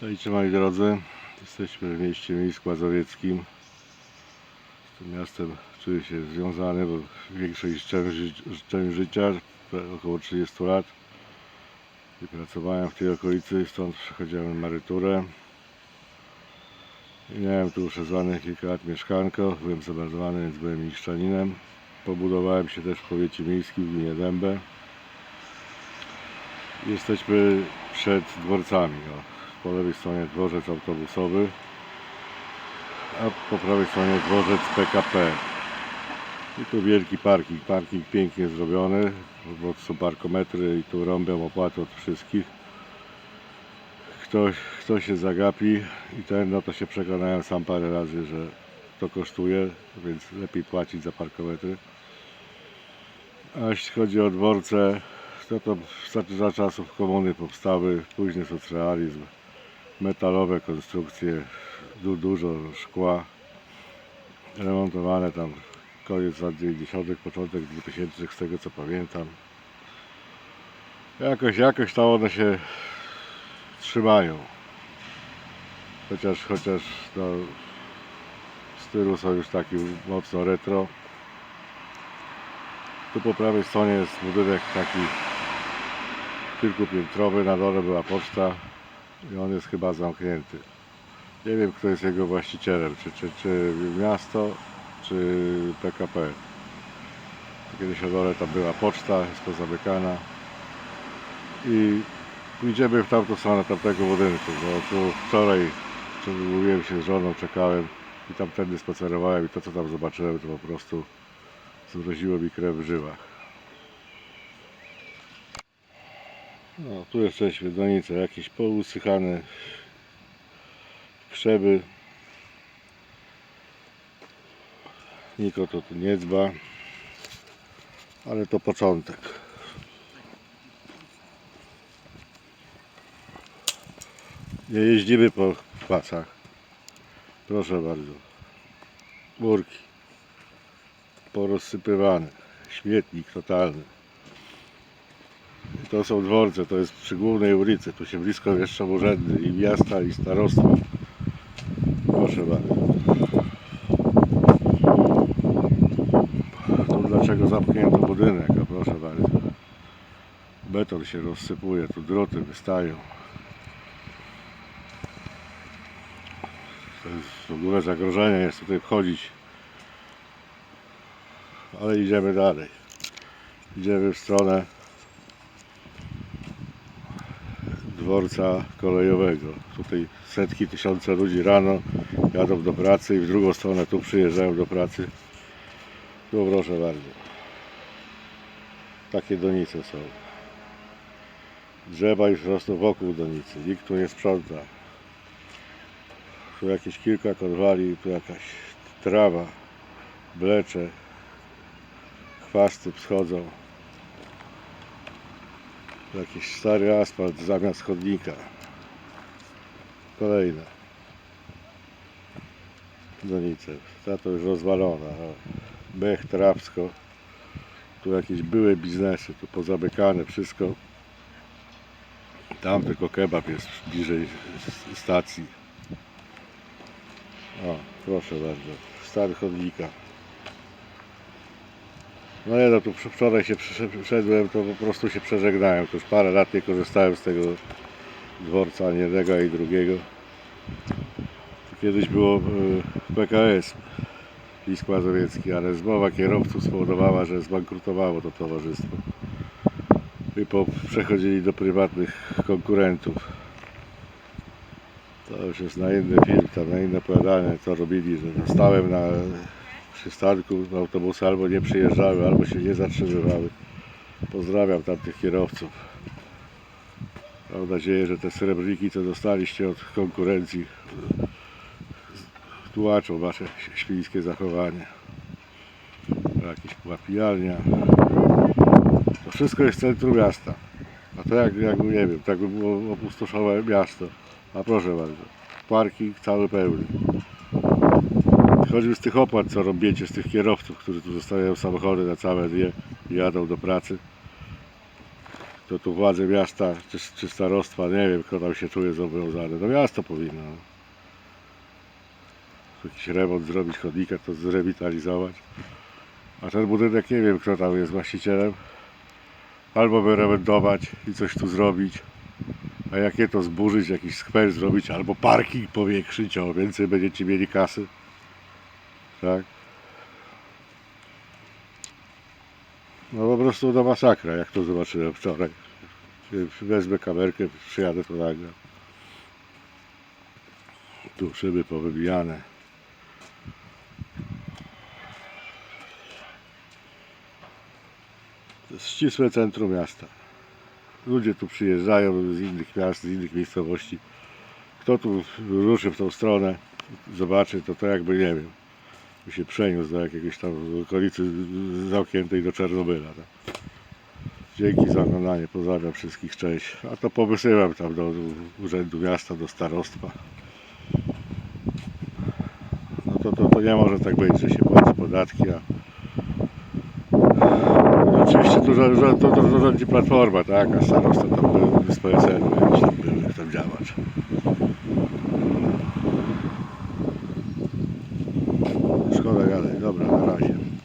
Cześć moi drodzy, jesteśmy w mieście Mińsku Mazowieckim. Z tym miastem czuję się związany, bo większość część, ży- część życia, około 30 lat, i pracowałem w tej okolicy, stąd przechodziłem emeryturę. I miałem tu przez kilka lat mieszkanko, byłem zameldowany, więc byłem mieszczaninem. Pobudowałem się też w powiecie miejskim w gminie Dębę. Jesteśmy przed dworcami. O. Po lewej stronie dworzec autobusowy, a po prawej stronie dworzec PKP. I tu wielki parking. Parking pięknie zrobiony, bo są parkometry i tu rąbią opłaty od wszystkich. Ktoś, kto się zagapi i ten, no to się przekonałem sam parę razy, że to kosztuje, więc lepiej płacić za parkometry. A jeśli chodzi o dworce, to to za, za czasów komuny powstały, późny socrealizm, metalowe konstrukcje, du, dużo szkła, remontowane tam koniec lat 90., początek 2000, z tego co pamiętam. Jakoś, jakoś tam one się trzymają. Chociaż, chociaż no, stylu są już taki mocno retro. Tu po prawej stronie jest budynek taki kilkupiętrowy, na dole była poczta i on jest chyba zamknięty. Nie wiem kto jest jego właścicielem, czy, czy, czy miasto, czy PKP. Kiedyś na dole tam była poczta, jest pozamykana i idziemy w tamtą stronę tamtego budynku, bo tu wczoraj mówiłem się z żoną, czekałem i tamtędy spacerowałem i to co tam zobaczyłem to po prostu zmroziło mi krew w żyłach. No, tu jesteśmy, donice, jakieś pousychane krzewy. Nikt o to tu nie dba, ale to początek. Nie jeździmy po pasach. Proszę bardzo. Murki. Porozsypywane. Śmietnik totalny. To są dworce, to jest przy głównej ulicy. Tu się blisko mieszczą urzędy i miasta, i starostwa. Proszę bardzo. Tu dlaczego zamknięto budynek? A proszę bardzo. Beton się rozsypuje, tu droty wystają. To jest w ogóle zagrożenie jest tutaj wchodzić. Ale idziemy dalej. Idziemy w stronę dworca kolejowego. Tutaj setki, tysiące ludzi rano jadą do pracy i w drugą stronę tu przyjeżdżają do pracy. Tu proszę bardzo. Takie donice są. Drzewa już rosną wokół donicy. Nikt tu nie sprząta. Tu jakieś kilka konwali, tu jakaś trawa, blecze, chwasty wschodzą. Jakiś stary asfalt zamiast chodnika. Kolejne. Donice. Ta to już rozwalona. o. Mech, Trawsko. Tu jakieś były biznesy, tu pozamykane wszystko. Tam tylko kebab jest bliżej stacji. O, proszę bardzo. Stary chodnika. No nie no, tu wczoraj się przyszedłem, to po prostu się przeżegnałem. To już parę lat nie korzystałem z tego dworca, jednego, ani drugiego. Kiedyś było y, PKS, Pisk Mazowiecki, ale zmowa kierowców spowodowała, że zbankrutowało to towarzystwo. I po, przechodzili do prywatnych konkurentów. To już jest na inny film, tam na inne opowiadanie, co robili, że na przystanku autobusy albo nie przyjeżdżały, albo się nie zatrzymywały. Pozdrawiam tamtych kierowców. Mam nadzieję, że te srebrniki, co dostaliście od konkurencji, tłumaczą wasze świńskie zachowanie. Jakieś łapijalnia. To wszystko jest w centrum miasta. A to jak, jak nie wiem, tak by było opustoszałe miasto. A proszę bardzo, parking cały pełny. Choćby z tych opłat, co robicie, z tych kierowców, którzy tu zostawiają samochody na całe dnie i jadą do pracy. kto tu władze miasta czy, czy starostwa, nie wiem kto tam się czuje zobowiązany. No miasto powinno. Jakiś remont zrobić, chodnika to zrewitalizować. A ten budynek nie wiem kto tam jest właścicielem. Albo by remontować i coś tu zrobić. A jakie to zburzyć, jakiś skwer zrobić, albo parking powiększyć, o więcej będziecie mieli kasy. Tak? No po prostu to masakra, jak to zobaczyłem wczoraj. Wezmę kamerkę, przyjadę to nagram. Tu szyby powybijane. Ścisłe centrum miasta. Ludzie tu przyjeżdżają z innych miast, z innych miejscowości. Kto tu ruszy w tą stronę, zobaczy, to to jakby nie wiem, się przeniósł do jakiejś tam okolicy zamkniętej do Czarnobyla. Tak. Dzięki za oglądanie, pozdrawiam wszystkich, cześć. A to powysyłam tam do Urzędu Miasta, do Starostwa. No to, to, to nie może tak być, że się płaci podatki, a no oczywiście że, to, to, to rządzi Platforma, tak, a starosta tam był z PSL-u, jakiś tam był, tam działacz. Dole dalej, dobra, na razie.